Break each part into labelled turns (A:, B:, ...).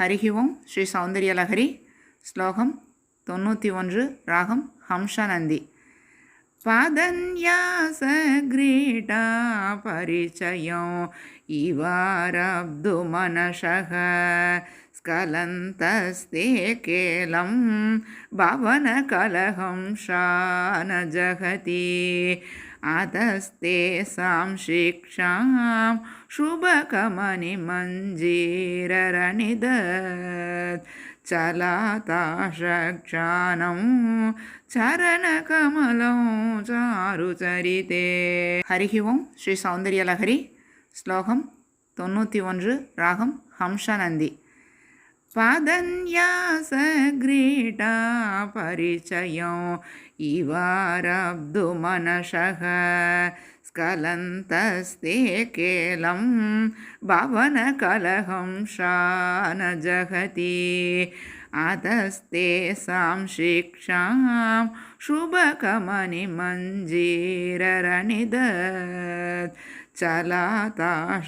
A: ஹரிஹி ஓம் ஸ்ரீ சௌந்தர்யலஹரி ஸ்லோகம் தொண்ணூற்றி ஒன்று ராகம் ஹம்சநந்தி पादन्यासग्रीटा परिचयं इवारब्धु मनशः स्खलन्तस्ते केलं भवनकलहं शानजहति अतस्ते सांशिक्षां शुभकमनिमञ्जीररणिदत् चलाताशक्षानं चरणकमलं चारुचरिते ஹரிஹி ஓம் ஸ்ரீ சௌந்தர்யலஹரி ஸ்லோகம் தொண்ணூற்றி ஒன்று ராகம் ஹம்சநந்தி पादन्यासग्रीटा परिचयं इवारब्धु मनशः स्खलन्तस्ते केलं भवनकलहं शानजहति अतस्ते सांशिक्षां शुभकमनिमञ्जीररणिदत् चलाता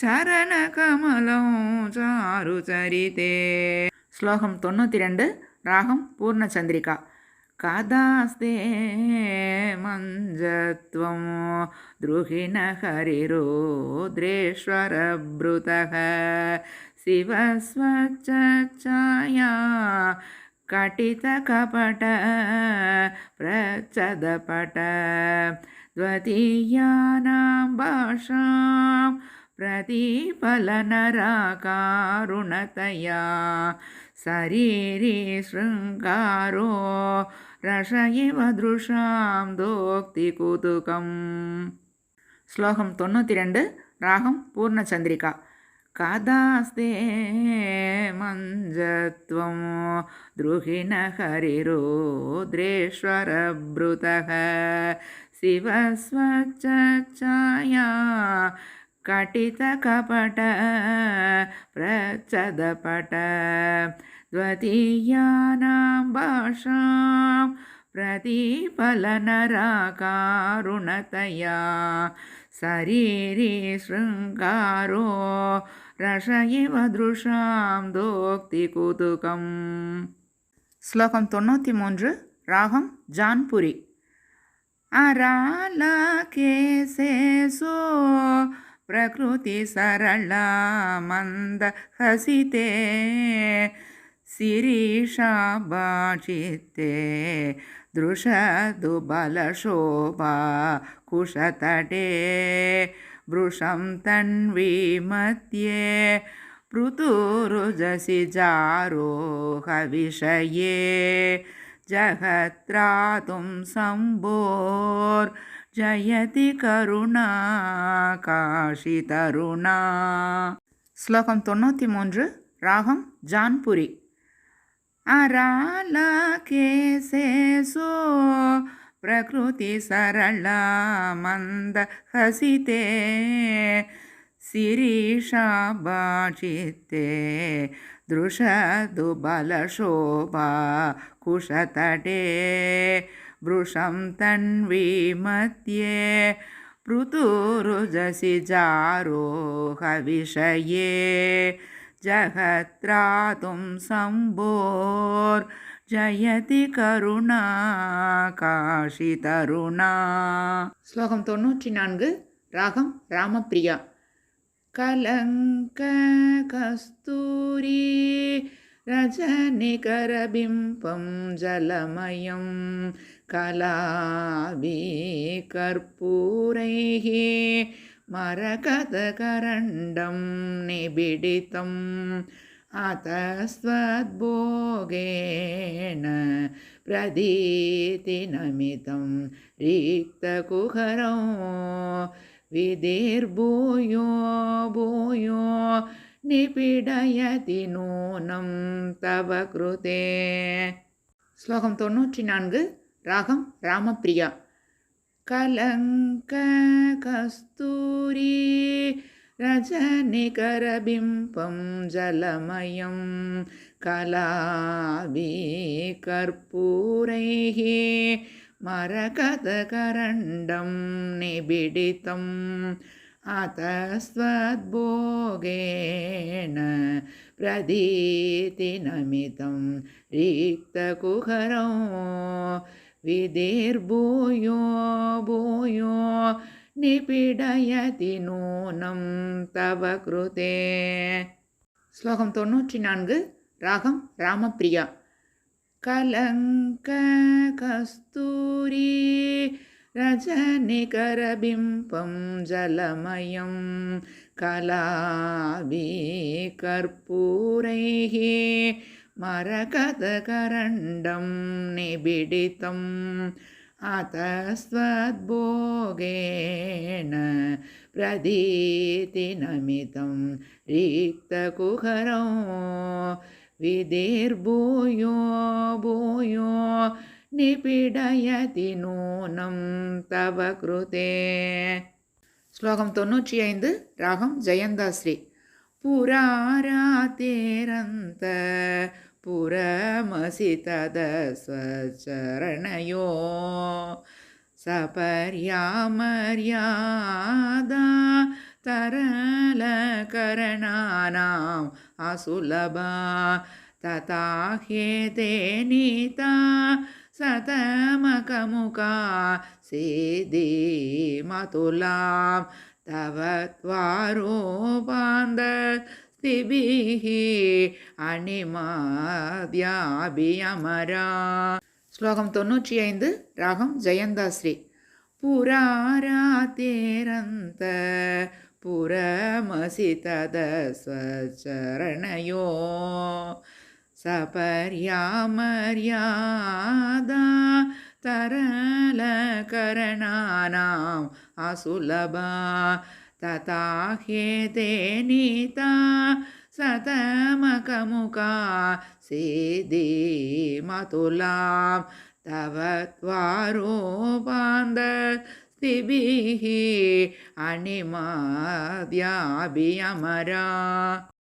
A: चरणकमलं चारुचरिते चारु चरिते। श्लोकं तोणतिरण्ड् रागं पूर्णचन्द्रिका। कदास्ते मञ्जत्वं द्रुहिण शिवस्वच्छाया कटितकपट प्रचदपट द्वितीयानां भाषां प्रतिफलनराकारुणतया शरीरी शृङ्गारो रस इव दृशां दोक्तिकुतुकम् ஸ்லோகம் தொண்ணூற்றி ரெண்டு ராகம் பூர்ணச்சந்திரிகா कादास्ते मञ्जत्वं द्रुहिणहरिरुद्रेश्वरभृतः शिवस्वच्छाया कटितकपट प्रचदपट द्वितीयानां भाषां प्रतिफलनराकारुणतया शरीरी शृङ्गारो रस इव दृशां दोक्तिकुतुकम् ஸ்லோகம் தொண்ணூற்றி மூன்று ராகம் ஜான்புரி अरालकेशेषु प्रकृतिसरला मन्दहसिते शिरीषाभाषिते दृशदुबलशोभा कुशतटे। वृषं तन्वीमध्ये पृतुरुजसि जारोहविषये। जगत्रातुं शम्भोर्जयति करुणा काशितरुणा श्लोकं तोति मून् रागं जान्पुरि। अरालकेशे प्रकृतिसरला मन्दहसिते शिरीषाभाषिते दृशदुबलशोभा कुशतटे वृषं तन्विमध्ये पृथु रुजसि जारोहविषये। जगत्रातुं शम्भोर्जयति करुणा काशितरुणा ஸ்லோகம் தொண்ணூற்றி நான்கு ராகம் ராமப்பிரியா கலங்க கஸ்தூரி रजनिकरबिम्बं जलमयं कलाविकर्पूरैः मरकतकरण्डं निबिडितम् अतस्त्वद्भोगेन प्रदीतिनमितं रिक्तकुहरौ विधिर्भूयो भूयो निपीडयति नूनं तव कृते ஸ்லோகம் தொண்ணூற்றி நான்கு ராகம் ராமப்பிரியா कलङ्ककस्तूरी रजनिकरबिम्बं जलमयं कलाभिकर्पूरैः मरकतकरण्डं निबिडितम् अतस्त्वद्भोगेन प्रदीतिनमितं रिक्तकुहरौ ವಿದೇರ್ಭೂಯೋ ಭೂಯೋ நிபிடயதி நூனம் தவ குருதே. ஸ்லோகம் தொண்ணூற்றி நான்கு ராகம் ராமப்பிரியா. கலங்க கஸ்தூரி ரஜனிகரபிம்பம் जलमयं கலாபி கற்பூரைகே मरकतकरण्डं निबिडितम् अतस्त्वद्भोगेन प्रदीतिनमितं रिक्तकुहरौ विधिर्भूयो भूयो நிபிடயதி நூனம் தவ கிருதே ஸ்லோகம் தொண்ணூற்றி ஐந்து ராகம் ஜெயந்தாஸ்ரீ புராராத்தேரந்த ಪುರಮಸಿತದ ಸ್ವಚರಣಯೋ ಸಪರ್ಯಾ ಮರ್ಯಾದ तरलकरणानाम् असुलभा तथा ह्येते नीता सतमकमुका सेदे मतुलां तव द्वारोपान्द திபிः அனிமாத்யாபியமரா ஸ்லோகம் தொண்ணூற்றி ஐந்து ராகம் ஜெயந்தாஸ்ரீ. புராராத்தேரந்த புரமசி ததஸ்வச்சரணயோ சபர்யாமர்யாதா தரலகரணானாம் அசுலபா. तथा ह्येते नीता सतमकमुका सीदिमतुलां तव त्वारोपान्दस्तिभिः अणिमाद्याभियमरा